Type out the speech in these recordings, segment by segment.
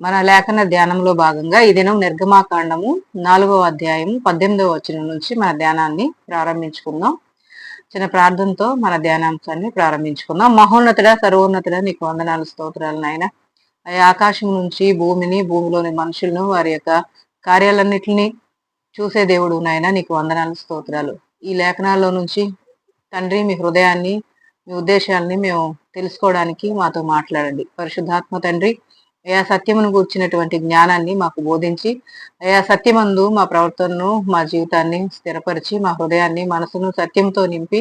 మన లేఖన ధ్యానంలో భాగంగా ఈ దినం నిర్గమాకాండము నాలుగవ అధ్యాయం పద్దెనిమిదవ వచనం నుంచి మన ధ్యానాన్ని ప్రారంభించుకుందాం. చిన్న ప్రార్థనతో మన ధ్యానాంశాన్ని ప్రారంభించుకుందాం. మహోన్నతుడ సర్వోన్నతుడ నీకు వందనాలు స్తోత్రాలు నాయన. ఆకాశం నుంచి భూమిని భూమిలోని మనుషులను వారి యొక్క కార్యాలన్నింటినీ చూసే దేవుడు నాయన నీకు వందనాలు స్తోత్రాలు. ఈ లేఖనాల్లో నుంచి తండ్రి మీ హృదయాన్ని మీ ఉద్దేశాలని మేము తెలుసుకోవడానికి మాతో మాట్లాడండి. పరిశుద్ధాత్మ తండ్రి అయా సత్యమును కూర్చున్నటువంటి జ్ఞానాన్ని మాకు బోధించి అయా సత్యమందు మా ప్రవర్తనను మా జీవితాన్ని స్థిరపరిచి మా హృదయాన్ని మనసును సత్యంతో నింపి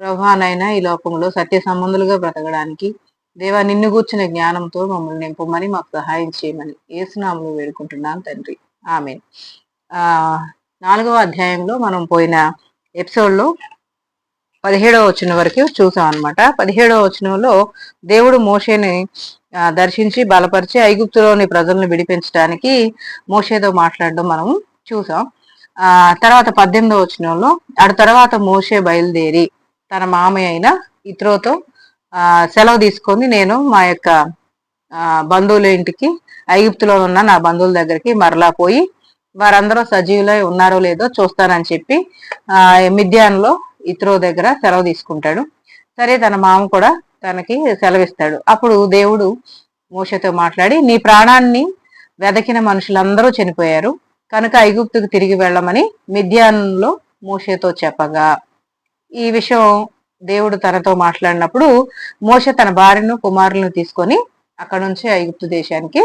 ప్రభానైనా ఈ లోకంలో సత్య సంబంధులుగా బ్రతకడానికి దేవా నిన్ను కూర్చున్న జ్ఞానంతో మమ్మల్ని నింపమని మాకు సహాయం చేయమని ఏసునాములు వేడుకుంటున్నాను తండ్రి. ఆమె ఆ నాలుగవ అధ్యాయంలో మనం పోయిన ఎపిసోడ్లో పదిహేడవ వచ్చిన వరకు చూసాం అనమాట పదిహేడవ వచనంలో దేవుడు మోషేని దర్శించి బలపరిచి ఐగుప్తులోని ప్రజలను విడిపించడానికి మోషేతో మాట్లాడడం మనం చూసాం. ఆ తర్వాత వచ్చిన వచనంలో అటు తర్వాత మోషే బయలుదేరి తన మామయ్య అయిన ఇత్రోతో ఆ సెలవు తీసుకొని నేను మా యొక్క బంధువుల ఇంటికి ఐగుప్తులో ఉన్న నా బంధువుల దగ్గరికి మరలా పోయి వారందరూ సజీవులై ఉన్నారో లేదో చూస్తానని చెప్పి ఆ మిద్యాన్లో ఇత్రో దగ్గర సెలవు తీసుకుంటాడు. సరే తన మామ కూడా తనకి సెలవిస్తాడు. అప్పుడు దేవుడు మోషతో మాట్లాడి నీ ప్రాణాన్ని వెదకిన మనుషులందరూ చనిపోయారు. కనుక ఐగుప్తుకు తిరిగి వెళ్ళమని మిథ్యాన్లో మోషతో చెప్పగా. ఈ విషయం దేవుడు తనతో మాట్లాడినప్పుడు మోష తన భార్యను కుమారులను తీసుకొని అక్కడ నుంచి ఐగుప్తు దేశానికి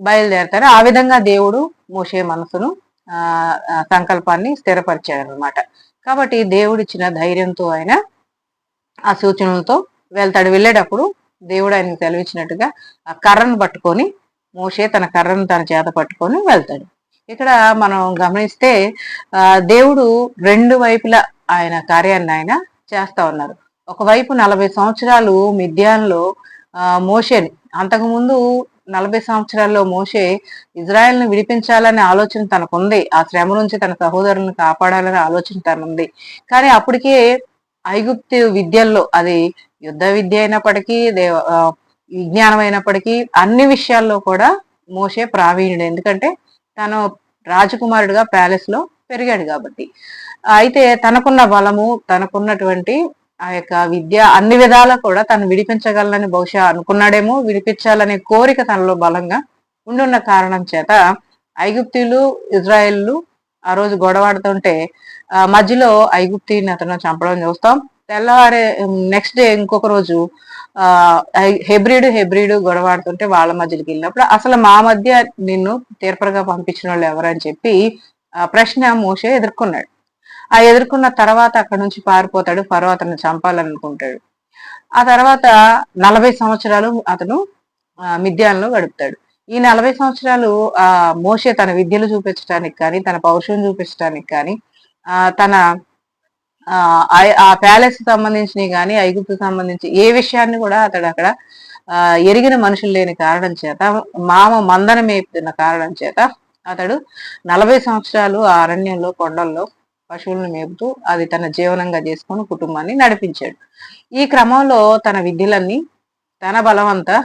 బయలుదేరతారు ఆ విధంగా దేవుడు మోషే మనసును ఆ సంకల్పాన్ని స్థిరపరిచాడు అనమాట కాబట్టి దేవుడిచ్చిన ధైర్యంతో ఆయన ఆ సూచనలతో వెళ్తాడు. వెళ్ళేటప్పుడు దేవుడు ఆయనకు సెలవిచ్చినట్టుగా ఆ కర్రను పట్టుకొని మోసే తన కర్రను తన చేత పట్టుకొని వెళ్తాడు. ఇక్కడ మనం గమనిస్తే ఆ దేవుడు రెండు వైపులా ఆయన కార్యాన్ని ఆయన చేస్తా ఉన్నారు. ఒకవైపు నలభై సంవత్సరాలు మిథ్యాన్లో ఆ మోషేని. అంతకుముందు నలభై సంవత్సరాల్లో మోసే ఇజ్రాయెల్ను విడిపించాలనే ఆలోచన తనకుంది. ఆ శ్రమ నుంచి తన సహోదరులను కాపాడాలనే ఆలోచన తనుంది కానీ అప్పటికే ఐగుప్తు విద్యల్లో అది యుద్ధ విద్య అయినప్పటికీ దేవ విజ్ఞానం అయినప్పటికీ అన్ని విషయాల్లో కూడా మోసే ప్రావీణ్యుడు. ఎందుకంటే తను రాజకుమారుడుగా ప్యాలెస్లో పెరిగాడు కాబట్టి. అయితే తనకున్న బలము తనకున్నటువంటి ఆ యొక్క విద్య అన్ని విధాలా కూడా తను విడిపించగలనని బహుశా అనుకున్నాడేమో విడిపించాలనే కోరిక తనలో బలంగా ఉండున్న కారణం చేత ఐగుప్తీలు ఇజ్రాయెల్లు ఆ రోజు గొడవాడుతుంటే మధ్యలో ఐగుప్తిని అతను చంపడం చూస్తాం. తెల్లవారే నెక్స్ట్ డే ఇంకొక రోజు ఆ హెబ్రిడ్ హెబ్రిడ్ గొడవాడుతుంటే వాళ్ళ మధ్యలోకి వెళ్ళినప్పుడు అసలు మా మధ్య నిన్ను తీర్పరగా పంపించిన వాళ్ళు ఎవరని చెప్పి ప్రశ్న మోసే ఎదుర్కొన్నాడు. ఆ ఎదుర్కొన్న తర్వాత అక్కడ నుంచి పారిపోతాడు ఫరో అతను చంపాలనుకుంటాడు. ఆ తర్వాత నలభై సంవత్సరాలు అతను మిథ్యాలను గడుపుతాడు. ఈ నలభై సంవత్సరాలు ఆ మోసే తన విద్యలు చూపించడానికి కానీ తన పౌరుషం చూపించడానికి కానీ ఆ తన ఆ ప్యాలెస్ సంబంధించినవి కానీ ఐగుప్తు సంబంధించి ఏ విషయాన్ని కూడా అతడు అక్కడ ఎరిగిన మనుషులు లేని కారణం చేత మామ మందన మేపుతున్న కారణం చేత అతడు నలభై సంవత్సరాలు ఆ అరణ్యంలో కొండల్లో పశువులను మేపుతూ అది తన జీవనంగా చేసుకుని కుటుంబాన్ని నడిపించాడు. ఈ క్రమంలో తన విద్యలన్నీ తన బలమంతా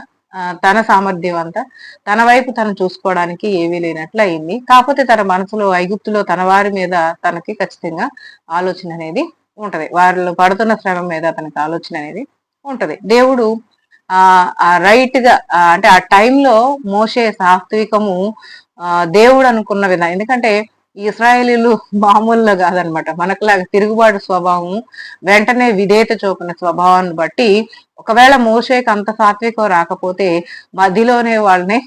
తన సామర్థ్యం అంతా తన వైపు తను చూసుకోవడానికి ఏమీ లేనట్లు అయింది కాకపోతే తన మనసులో ఐగుప్తులో తన వారి మీద తనకి ఖచ్చితంగా ఆలోచన అనేది ఉంటది. వాళ్ళు పడుతున్న శ్రమ మీద తనకి ఆలోచన అనేది ఉంటది. దేవుడు ఆ రైట్గా అంటే ఆ టైంలో మోసే సాత్వికము దేవుడు అనుకున్న విధానం ఎందుకంటే ఇస్రాయేలీలు మామూలుగా కాదనమాట. మనకులాగా తిరుగుబాటు స్వభావం వెంటనే విధేయత చూపిన స్వభావాన్ని బట్టి ఒకవేళ మోషేకి అంత సాత్వికం రాకపోతే మధ్యలోనే వాళ్ళని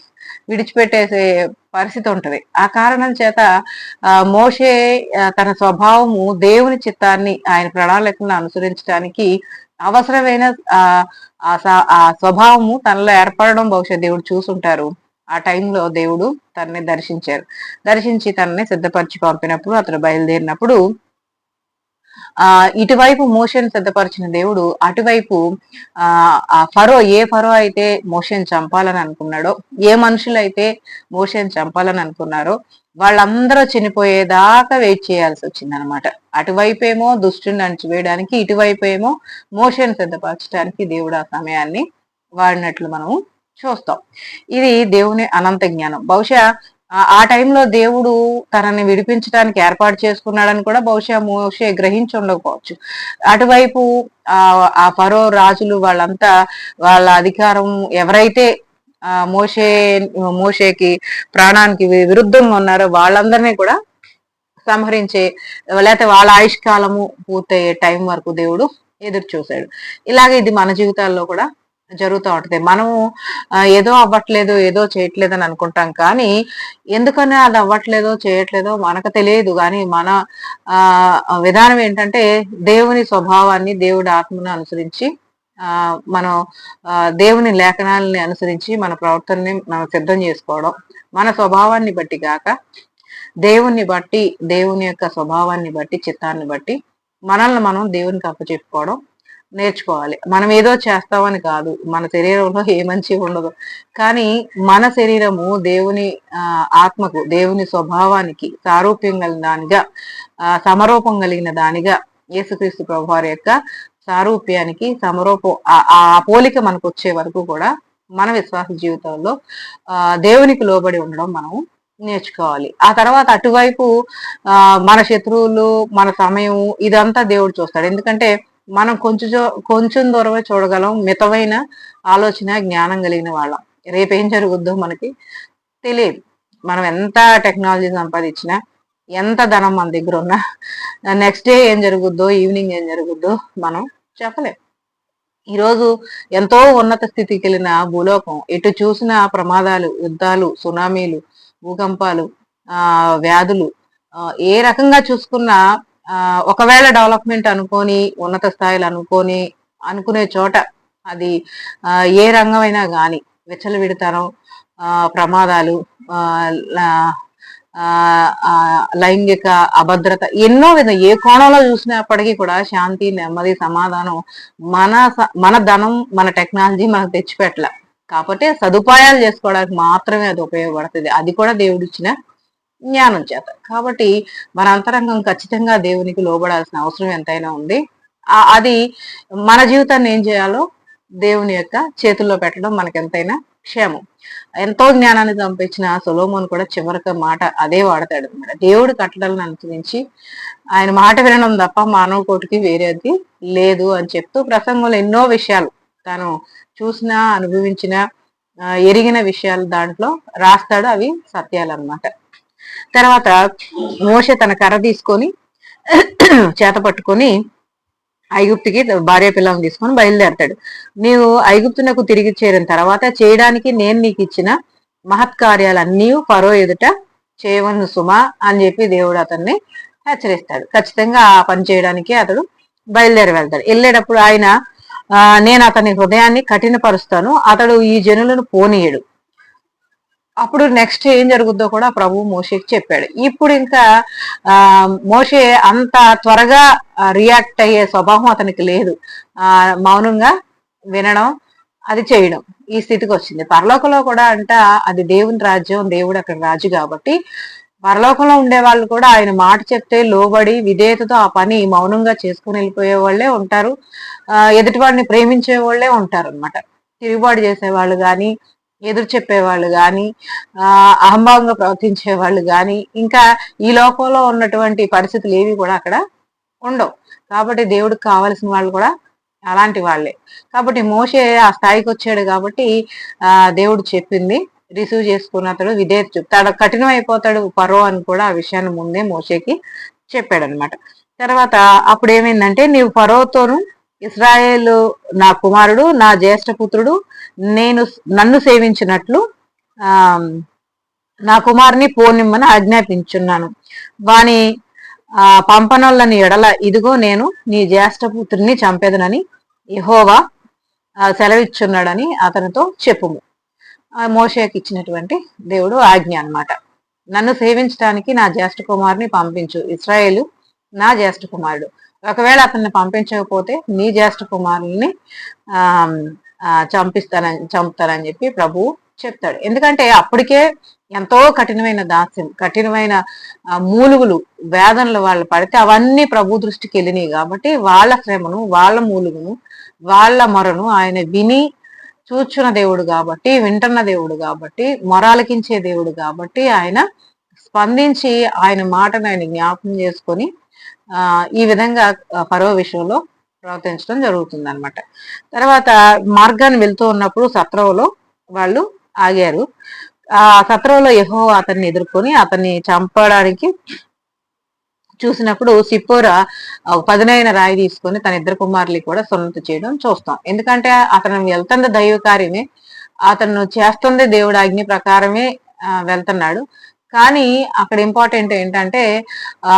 విడిచిపెట్టేసే పరిస్థితి ఉంటది. ఆ కారణం చేత ఆ మోషే తన స్వభావము దేవుని చిత్తాన్ని ఆయన ప్రణాళికను అనుసరించడానికి అవసరమైన ఆ స్వభావము తనలో ఏర్పడడం బహుశా దేవుడు చూసుంటారు. ఆ టైంలో దేవుడు తనని దర్శించారు. దర్శించి తనని సిద్ధపరిచి పంపినప్పుడు అతను బయలుదేరినప్పుడు ఆ ఇటువైపు మోషన్ సిద్ధపరిచిన దేవుడు అటువైపు ఆ ఫరో ఏ ఫరో అయితే మోషన్ చంపాలని అనుకున్నాడో ఏ మనుషులైతే మోషన్ చంపాలని అనుకున్నారో వాళ్ళందరూ చనిపోయేదాకా వెయిట్ చేయాల్సి వచ్చింది అనమాట అటువైపేమో దుష్టుని అణచివేయడానికి ఇటువైపు ఏమో మోషన్ సిద్ధపరచడానికి దేవుడు ఆ సమయాన్ని వాడినట్లు మనం చూస్తాం. ఇది దేవుని అనంత జ్ఞానం. బహుశా ఆ టైంలో దేవుడు తనని విడిపించడానికి ఏర్పాటు చేసుకున్నాడని కూడా బహుశా మోషే గ్రహించి ఉండకపోవచ్చు. అటువైపు ఆ ఆ పరో రాజులు వాళ్ళంతా వాళ్ళ అధికారం ఎవరైతే ఆ మోషే మోషేకి ప్రాణానికి విరుద్ధంగా ఉన్నారో వాళ్ళందరినీ కూడా సంహరించే లేకపోతే వాళ్ళ ఆయుష్కాలము పూర్తయ్యే టైం వరకు దేవుడు ఎదురు చూశాడు ఇలాగే ఇది మన జీవితాల్లో కూడా జరుగుతూ ఉంటుంది. మనము ఏదో అవ్వట్లేదు ఏదో చేయట్లేదు అని అనుకుంటాం కానీ ఎందుకని అది అవ్వట్లేదో చేయట్లేదో మనకు తెలియదు. కానీ మన విధానం ఏంటంటే దేవుని స్వభావాన్ని దేవుడి ఆత్మను అనుసరించి ఆ మనం దేవుని లేఖనాలని అనుసరించి మన ప్రవర్తనని మనం సిద్ధం చేసుకోవడం మన స్వభావాన్ని బట్టి కాక దేవుణ్ణి బట్టి దేవుని యొక్క స్వభావాన్ని బట్టి చిత్తాన్ని బట్టి మనల్ని మనం దేవునికి అప్పచెప్పుకోవడం నేర్చుకోవాలి. మనం ఏదో చేస్తామని కాదు. మన శరీరంలో ఏ మంచి ఉండదు. కానీ మన శరీరము దేవుని ఆత్మకు దేవుని స్వభావానికి సారూప్యం కలిగిన దానిగా సమరూపం కలిగిన దానిగా యేసుక్రీస్తు ప్రభు వారి యొక్క సారూప్యానికి సమరూపం ఆ పోలిక మనకు వచ్చే వరకు కూడా మన విశ్వాస జీవితంలో దేవునికి లోబడి ఉండడం మనము నేర్చుకోవాలి. ఆ తర్వాత అటువైపు మన శత్రువులు మన సమయం ఇదంతా దేవుడు చూస్తాడు. ఎందుకంటే మనం కొంచెం కొంచెం దూరమే చూడగలం మితమైన ఆలోచన జ్ఞానం కలిగిన వాళ్ళం. రేపేం జరుగుద్దో మనకి తెలియదు. మనం ఎంత టెక్నాలజీ సంపాదించినా ఎంత ధనం మన దగ్గర ఉన్నా నెక్స్ట్ డే ఏం జరుగుద్దో ఈవినింగ్ ఏం జరుగుద్దో మనం చెప్పలేం. ఈరోజు ఎంతో ఉన్నత స్థితికి వెళ్ళిన భూలోకం ఎటు చూసిన ప్రమాదాలు యుద్ధాలు సునామీలు భూకంపాలు ఆ వ్యాధులు ఏ రకంగా చూసుకున్నా ఒకవేళ డెవలప్మెంట్ అనుకొని ఉన్నత స్థాయిలు అనుకొని అనుకునే చోట అది ఏ రంగమైనా కానీ విడతారం ప్రమాదాలు లైంగిక అభద్రత ఎన్నో విధ ఏ కోణంలో చూసినప్పటికీ కూడా శాంతి నెమ్మది సమాధానం మన మన ధనం మన టెక్నాలజీ మనకు తెచ్చిపెట్టలే. కాకపోతే సదుపాయాలు చేసుకోవడానికి మాత్రమే అది ఉపయోగపడుతుంది. అది కూడా దేవుడిచ్చిన జ్ఞానం చేత. కాబట్టి మన అంతరంగం ఖచ్చితంగా దేవునికి లోబడాల్సిన అవసరం ఎంతైనా ఉంది. అది మన జీవితాన్ని ఏం చేయాలో దేవుని యొక్క చేతుల్లో పెట్టడం మనకెంతైనా క్షేమం. ఎంతో జ్ఞానాన్ని చంపించిన సొలోమోన్ కూడా చివరికి మాట అదే వాడతాడు అనమాట దేవుడు కట్టడాలను అనుసరించి ఆయన మాట వినడం తప్ప మానవ కోటికి వేరేది లేదు అని చెప్తూ ప్రసంగంలో ఎన్నో విషయాలు తను చూసిన అనుభవించిన ఎరిగిన విషయాలు దాంట్లో రాస్తాడు అవి సత్యాలు అనమాట తర్వాత మోష తన కర్ర తీసుకొని చేత పట్టుకొని ఐగుప్తుకి భార్య పిల్లలను తీసుకొని బయలుదేరతాడు. నీవు ఐగుప్తునకు తిరిగి చేరిన తర్వాత చేయడానికి నేను నీకు ఇచ్చిన మహత్కార్యాలన్నీ ఫరో ఎదుట చేయవను సుమా అని చెప్పి దేవుడు అతన్ని హెచ్చరిస్తాడు. ఖచ్చితంగా ఆ పని చేయడానికి అతడు బయలుదేరి వెళ్తాడు. వెళ్ళేటప్పుడు ఆయన నేను అతని హృదయాన్ని కఠినపరుస్తాను అతడు ఈ జనులను పోనీయడు. అప్పుడు నెక్స్ట్ ఏం జరుగుద్దో కూడా ప్రభు మోషేకి చెప్పాడు. ఇప్పుడు ఇంకా ఆ మోషే అంత త్వరగా రియాక్ట్ అయ్యే స్వభావం అతనికి లేదు. ఆ మౌనంగా వినడం అది చేయడం ఈ స్థితికి వచ్చింది. పరలోకంలో కూడా అంట అది దేవుని రాజ్యం దేవుడు అక్కడ రాజు కాబట్టి పరలోకంలో ఉండే వాళ్ళు కూడా ఆయన మాట చెప్తే లోబడి విధేయతతో ఆ పని మౌనంగా చేసుకుని వెళ్ళిపోయే వాళ్ళే ఉంటారు. ఆ ఎదుటి వాడిని ప్రేమించే వాళ్ళే ఉంటారు అనమాట తిరుగుబాటు చేసే వాళ్ళు కానీ ఎదురు చెప్పేవాళ్ళు కానీ ఆ అహంభావంగా ప్రవర్తించే వాళ్ళు కానీ ఇంకా ఈ లోకంలో ఉన్నటువంటి పరిస్థితులు ఏవి కూడా అక్కడ ఉండవు. కాబట్టి దేవుడికి కావలసిన వాళ్ళు కూడా అలాంటి వాళ్ళే. కాబట్టి మోసే ఆ స్థాయికి వచ్చాడు కాబట్టి ఆ దేవుడు చెప్పింది రిసీవ్ చేసుకున్న అతడు విధేయత చెప్తాడు కఠినం అయిపోతాడు పరో అని కూడా ఆ విషయాన్ని ముందే మోసేకి చెప్పాడు అనమాట తర్వాత అప్పుడు ఏమైందంటే నీవు పరోతోను ఇస్రాయేల్ నా కుమారుడు నా జ్యేష్ఠ పుత్రుడు నేను నన్ను సేవించినట్లు నా కుమారుని పోనిమ్మని ఆజ్ఞాపించున్నాను. వాని పంపనోళ్ళని ఎడల ఇదిగో నేను నీ జ్యేష్ఠపుత్రుని చంపేదనని యహోవా సెలవిచ్చున్నాడని అతనితో చెప్పుము. మోషకి ఇచ్చినటువంటి దేవుడు ఆజ్ఞ అనమాట నన్ను సేవించడానికి నా జ్యేష్ఠ కుమారుని పంపించు. ఇస్రాయేలు నా జ్యేష్ఠ కుమారుడు. ఒకవేళ అతన్ని పంపించకపోతే నీ జ్యేష్ఠ కుమారుల్ని ఆ చంపిస్తానని చంపుతానని చెప్పి ప్రభువు చెప్తాడు. ఎందుకంటే అప్పటికే ఎంతో కఠినమైన దాస్యం కఠినమైన మూలుగులు వేదనలు వాళ్ళు పడితే అవన్నీ ప్రభు దృష్టికి వెళ్ళినాయి కాబట్టి వాళ్ళ శ్రమను వాళ్ళ మూలుగును వాళ్ళ మొరను ఆయన విని చూచున్న దేవుడు కాబట్టి వింటున్న దేవుడు కాబట్టి మొరాలకించే దేవుడు కాబట్టి ఆయన స్పందించి ఆయన మాటను ఆయన జ్ఞాపకం చేసుకొని ఆ ఈ విధంగా పరవ విషయంలో ప్రవర్తించడం జరుగుతుంది అనమాట తర్వాత మార్గాన్ని వెళ్తూ ఉన్నప్పుడు సత్రవలో వాళ్ళు ఆగారు. ఆ సత్రంలో యహో అతన్ని ఎదుర్కొని అతన్ని చంపడానికి చూసినప్పుడు సిప్పోర పదునైన రాయి తీసుకొని తన ఇద్దరు కుమారులు కూడా సున్నతి చేయడం చూస్తాం. ఎందుకంటే అతను వెళ్తున్న దైవ కార్యమే అతను చేస్తుంది దేవుడు ఆజ్ఞ ప్రకారమే వెళ్తున్నాడు. కానీ అక్కడ ఇంపార్టెంట్ ఏంటంటే ఆ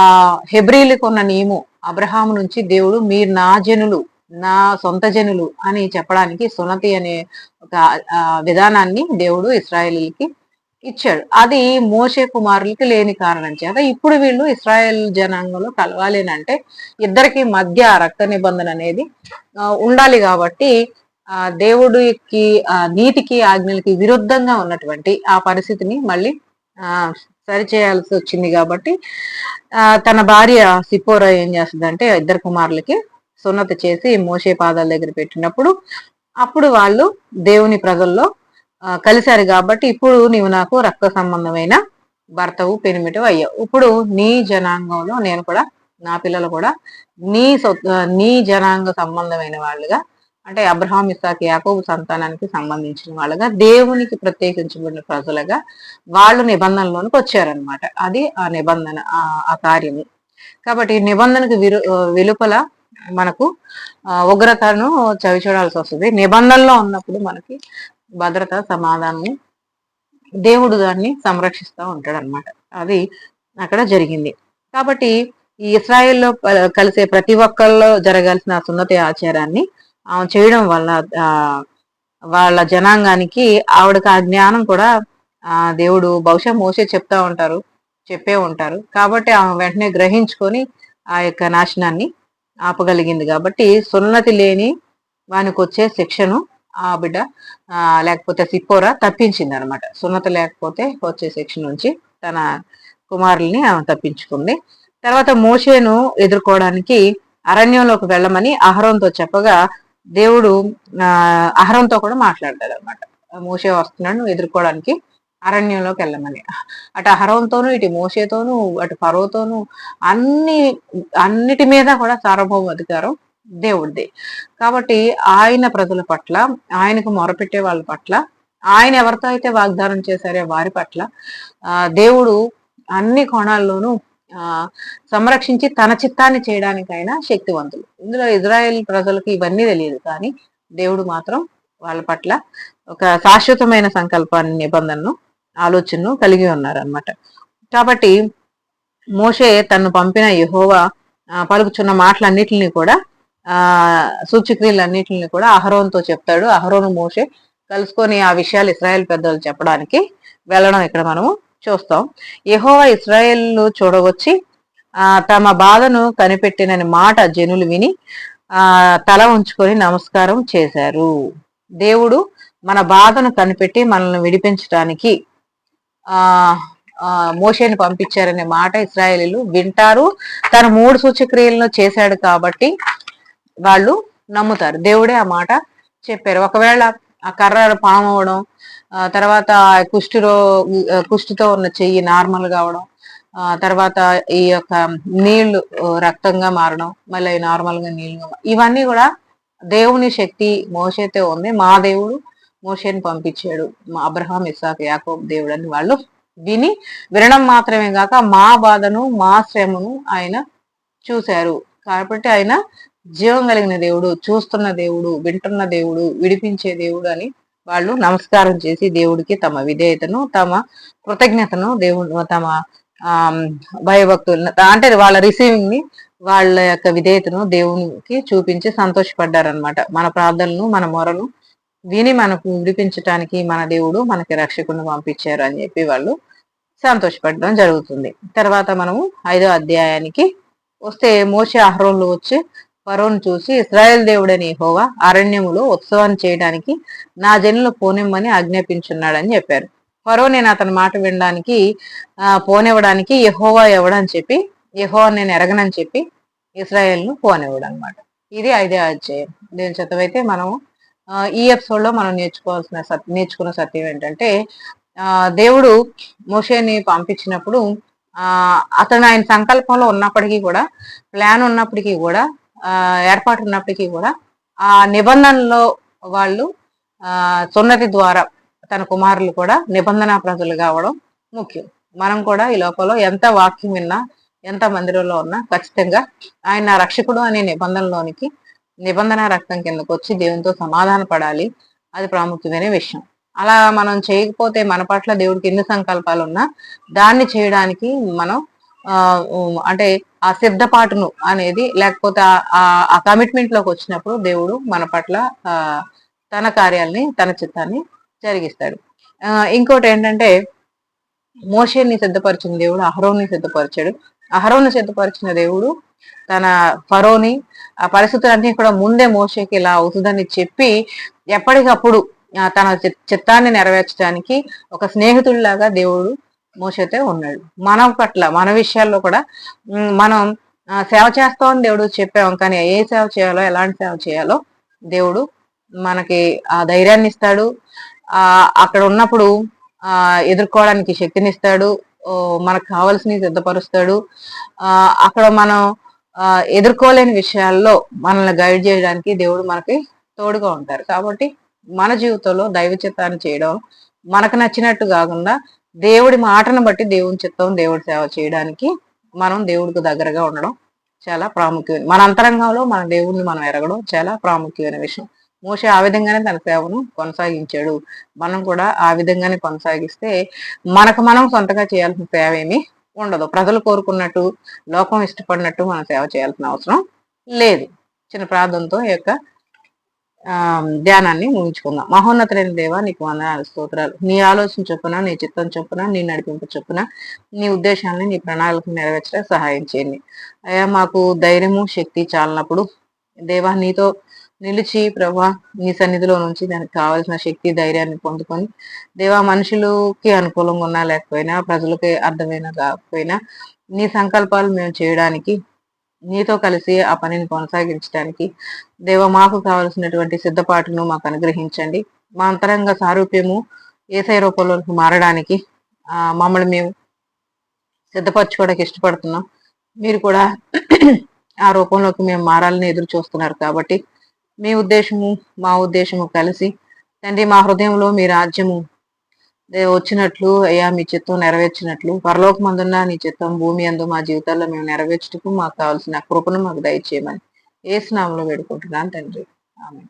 హెబ్రిలకు ఉన్న నియమం అబ్రహాం నుంచి దేవుడు మీరు నా జనులు నా సొంత జనులు అని చెప్పడానికి సునతి అనే ఒక విధానాన్ని దేవుడు ఇస్రాయేలీలకి ఇచ్చాడు. అది మోసే కుమారులకి లేని కారణం చేత ఇప్పుడు వీళ్ళు ఇస్రాయేల్ జనాంగంలో కలవాలి అంటే ఇద్దరికి మధ్య రక్త నిబంధన అనేది ఉండాలి కాబట్టి ఆ దేవుడికి నీతికి ఆజ్ఞలకి విరుద్ధంగా ఉన్నటువంటి ఆ పరిస్థితిని మళ్ళీ సరిచేయాల్సి వచ్చింది కాబట్టి తన భార్య సిపోరా ఏం చేస్తుందంటే ఇద్దరు కుమారులకి సున్నతి చేసి మోసే పాదాల దగ్గర పెట్టినప్పుడు అప్పుడు వాళ్ళు దేవుని ప్రజల్లో కలిశారు కాబట్టి ఇప్పుడు నీవు నాకు రక్త సంబంధమైన భర్తవు పెనిమిటవు అయ్యావు. ఇప్పుడు నీ జనాంగంలో నేను కూడా నా పిల్లలు కూడా నీ నీ జనాంగ సంబంధమైన వాళ్ళుగా అంటే అబ్రహాం ఇసాక్ యాకోబు సంతానానికి సంబంధించిన వాళ్ళుగా దేవునికి ప్రత్యేకించబడిన ప్రజలుగా వాళ్ళు నిబంధనలోనికి వచ్చారనమాట అది ఆ నిబంధన ఆ కార్యము. కాబట్టి నిబంధనకు విరు వెలుపల మనకు ఉగ్రతను చవి చూడాల్సి వస్తుంది. నిబంధనలో ఉన్నప్పుడు మనకి భద్రత సమాధానం దేవుడు దాన్ని సంరక్షిస్తూ ఉంటాడు అనమాట అది అక్కడ జరిగింది. కాబట్టి ఈ ఇస్రాయిల్లో కలిసే ప్రతి ఒక్కళ్ళలో జరగాల్సిన సున్నతి ఆచారాన్ని ఆమె చేయడం వల్ల వాళ్ళ జనాంగానికి ఆవిడకి ఆ జ్ఞానం కూడా ఆ దేవుడు బహుశా మోసే చెప్తా ఉంటారు చెప్పే ఉంటారు. కాబట్టి ఆమె వెంటనే గ్రహించుకొని ఆ యొక్క నాశనాన్ని ఆపగలిగింది. కాబట్టి సున్నతి లేని వానికి వచ్చే శిక్షను ఆ బిడ్డ లేకపోతే సిప్పోరా తప్పించింది అనమాట సున్నత లేకపోతే వచ్చే శిక్ష నుంచి తన కుమారుల్ని ఆమె తప్పించుకుంది. తర్వాత మోషేను ఎదుర్కోవడానికి అరణ్యంలోకి వెళ్ళమని అహరంతో చెప్పగా దేవుడు అహరంతో కూడా మాట్లాడతాడు అనమాట మోసే వస్తున్నాడు ఎదుర్కోవడానికి అరణ్యంలోకి వెళ్ళమని. అటు అహరంతోనూ ఇటు మోసేతోనూ అటు ఫరోతోనూ అన్ని అన్నిటి మీద కూడా సార్వభౌమ అధికారం దేవుడిది. కాబట్టి ఆయన ప్రజల పట్ల ఆయనకు మొరపెట్టే వాళ్ళ పట్ల ఆయన ఎవరితో అయితే వాగ్దానం చేశారో వారి పట్ల ఆ దేవుడు అన్ని కోణాల్లోనూ సంరక్షించి తన చిత్తాన్ని చేయడానికైనా శక్తివంతులు. ఇందులో ఇజ్రాయెల్ ప్రజలకు ఇవన్నీ తెలియదు. కానీ దేవుడు మాత్రం వాళ్ళ పట్ల ఒక శాశ్వతమైన సంకల్పాన్ని నిబంధనను ఆలోచనను కలిగి ఉన్నారనమాట కాబట్టి మోషే తను పంపిన యహోవా పలుకుచున్న మాటలన్నిటిని కూడా ఆ సూచక్రియలన్నిటిని కూడా అహరోన్తో చెప్తాడు. అహరోను మోషే కలుసుకొని ఆ విషయాలు ఇస్రాయల్ పెద్దలు చెప్పడానికి వెళ్ళడం ఇక్కడ మనము చూస్తాం. యహోవా ఇస్రాయేల్ చూడవచ్చి ఆ తమ బాధను కనిపెట్టినని మాట జనులు విని ఆ తల ఉంచుకొని నమస్కారం చేశారు. దేవుడు మన బాధను కనిపెట్టి మనల్ని విడిపించడానికి ఆ మోషేని పంపించారనే మాట ఇస్రాయేలీలు వింటారు. తన మూడు సూచక్రియలను చేశాడు కాబట్టి వాళ్ళు నమ్ముతారు. దేవుడే ఆ మాట చెప్పారు. ఒకవేళ ఆ కర్ర పాము అవడం తర్వాత కుష్టిలో కుష్టితో ఉన్న చెయ్యి నార్మల్ కావడం తర్వాత ఈ యొక్క నీళ్ళు రక్తంగా మారడం మళ్ళీ నార్మల్గా నీళ్ళు ఇవన్నీ కూడా దేవుని శక్తి మోసైతే ఉంది. మా దేవుడు మోషేని పంపించాడు. అబ్రహాం ఇసాక్ యాకోబ్ దేవుడు అని వాళ్ళు విని వినడం మాత్రమే కాక మా బాధను మా శ్రమను ఆయన చూశారు. కాబట్టి ఆయన జీవం కలిగిన దేవుడు చూస్తున్న దేవుడు వింటున్న దేవుడు విడిపించే దేవుడు అని వాళ్ళు నమస్కారం చేసి దేవుడికి తమ విధేయతను తమ కృతజ్ఞతను దేవుడు తమ ఆ భయభక్తులను అంటే వాళ్ళ రిసీవింగ్ని వాళ్ళ యొక్క విధేయతను దేవునికి చూపించి సంతోషపడ్డారనమాట మన ప్రార్థనలు మన మొరలు విని మనకు విడిపించటానికి మన దేవుడు మనకి రక్షకుని పంపించారు అని చెప్పి వాళ్ళు సంతోషపడడం జరుగుతుంది. తర్వాత మనము ఐదో అధ్యాయానికి వస్తే మోసే ఆహ్రోన్లు వచ్చి ఫరోను చూసి ఇస్రాయల్ దేవుడని హోవా అరణ్యములో ఉత్సవాన్ని చేయడానికి నా జనులు పోనిమ్మని ఆజ్ఞాపించున్నాడని చెప్పారు. ఫరో నేను అతని మాట వినడానికి ఆ పోనివ్వడానికి యహోవా ఎవడని చెప్పి యహోవా నేను ఎరగనని చెప్పి ఇస్రాయల్ను పోనివ్వడు అనమాట ఇది ఐదే అధ్యాయం. దీని చదువైతే మనము ఈ ఎపిసోడ్లో మనం నేర్చుకోవాల్సిన నేర్చుకున్న సత్యం ఏంటంటే ఆ దేవుడు మోషేని పంపించినప్పుడు ఆ అతను ఆయన సంకల్పంలో ఉన్నప్పటికీ కూడా ప్లాన్ ఉన్నప్పటికీ కూడా ఏర్పాటు ఉన్నప్పటికీ కూడా ఆ నిబంధనలో వాళ్ళు ఆ సున్నతి ద్వారా తన కుమారులు కూడా నిబంధన ప్రజలు కావడం ముఖ్యం. మనం కూడా ఈ లోపల ఎంత వాక్యం విన్నా ఎంత మందిరంలో ఉన్నా ఖచ్చితంగా ఆయన రక్షకుడు అనే నిబంధనలోనికి నిబంధన రక్తం కిందకు వచ్చి దేవునితో సమాధాన పడాలి. అది ప్రాముఖ్యమైన విషయం. అలా మనం చేయకపోతే మన పట్ల దేవుడికి ఎన్ని సంకల్పాలు ఉన్నా దాన్ని చేయడానికి మనం అంటే ఆ సిద్ధపాటును అనేది లేకపోతే ఆ కమిట్మెంట్లోకి వచ్చినప్పుడు దేవుడు మన పట్ల తన కార్యాలని తన చిత్తాన్ని జరిగిస్తాడు. ఇంకోటి ఏంటంటే మోషేని సిద్ధపరిచిన దేవుడు అహరోని సిద్ధపరిచాడు. అహరోని సిద్ధపరిచిన దేవుడు తన ఫరోని ఆ పరిస్థితులన్నీ కూడా ముందే మోషేకి ఇలా అవుతుందని చెప్పి ఎప్పటికప్పుడు తన చిత్తాన్ని నెరవేర్చడానికి ఒక స్నేహితుడిలాగా దేవుడు మోసైతే ఉన్నాడు. మన పట్ల మన విషయాల్లో కూడా మనం సేవ చేస్తామని దేవుడు చెప్పాం కానీ ఏ సేవ చేయాలో ఎలాంటి సేవ చేయాలో దేవుడు మనకి ఆ ధైర్యాన్ని ఇస్తాడు. ఆ అక్కడ ఉన్నప్పుడు ఆ ఎదుర్కోవడానికి శక్తినిస్తాడు మనకు కావలసినవి సిద్ధపరుస్తాడు. ఆ అక్కడ మనం ఎదుర్కోలేని విషయాల్లో మనల్ని గైడ్ చేయడానికి దేవుడు మనకి తోడుగా ఉంటారు. కాబట్టి మన జీవితంలో దైవ చిత్తాన్ని చేయడం మనకు నచ్చినట్టు కాకుండా దేవుడి మాటను బట్టి దేవుని చిత్తం దేవుడి సేవ చేయడానికి మనం దేవుడికి దగ్గరగా ఉండడం చాలా ప్రాముఖ్యమైన మన అంతరంగంలో మన దేవుడిని మనం ఎరగడం చాలా ప్రాముఖ్యమైన విషయం. మోస ఆ విధంగానే తన సేవను కొనసాగించాడు. మనం కూడా ఆ విధంగానే కొనసాగిస్తే మనకు మనం సొంతగా చేయాల్సిన సేవ ఏమీ ఉండదు. ప్రజలు కోరుకున్నట్టు లోకం ఇష్టపడినట్టు మనం సేవ చేయాల్సిన అవసరం లేదు. చిన్న ప్రార్థనతో ఈ యొక్క ధ్యానాన్ని ముగించుకుందాం. మహోన్నతులైన దేవ నీకు వందనాలు స్తోత్రాలు. నీ ఆలోచన చొప్పున నీ చిత్తం చొప్పున నీ నడిపింపు చొప్పున నీ ఉద్దేశాన్ని నీ ప్రణాళికలు నెరవేర్చడం సహాయం చేయండి. అయ్యా మాకు ధైర్యము శక్తి చాలినప్పుడు దేవా నీతో నిలిచి ప్రభా నీ సన్నిధిలో నుంచి దానికి కావాల్సిన శక్తి ధైర్యాన్ని పొందుకొని దేవా మనుషులకి అనుకూలంగా ఉన్నా లేకపోయినా ప్రజలకి అర్థమైనా కాకపోయినా నీ సంకల్పాలు మేము చేయడానికి నీతో కలిసి ఆ పనిని కొనసాగించడానికి దేవ మాకు కావలసినటువంటి సిద్ధపాటును మాకు అనుగ్రహించండి. మా అంతరంగ సారూప్యము ఏసై రూపంలోకి మారడానికి మమ్మల్ని మేము సిద్ధపరచుకోవడానికి ఇష్టపడుతున్నాం. మీరు కూడా ఆ రూపంలోకి మేము మారాలని ఎదురు చూస్తున్నారు కాబట్టి మీ ఉద్దేశము మా ఉద్దేశము కలిసి తండ్రి మా హృదయంలో మీ రాజ్యము వచ్చినట్లు అయ్యా మీ చిత్తం నెరవేర్చినట్లు మందున్న నీ చిత్తం భూమి అందు మా జీవితాల్లో మేము నెరవేర్చుటకు మాకు కావాల్సిన కృపను మాకు దయచేయమని. ఏ స్నామంలో వేడుకుంటున్నాను తండ్రి. ఆమె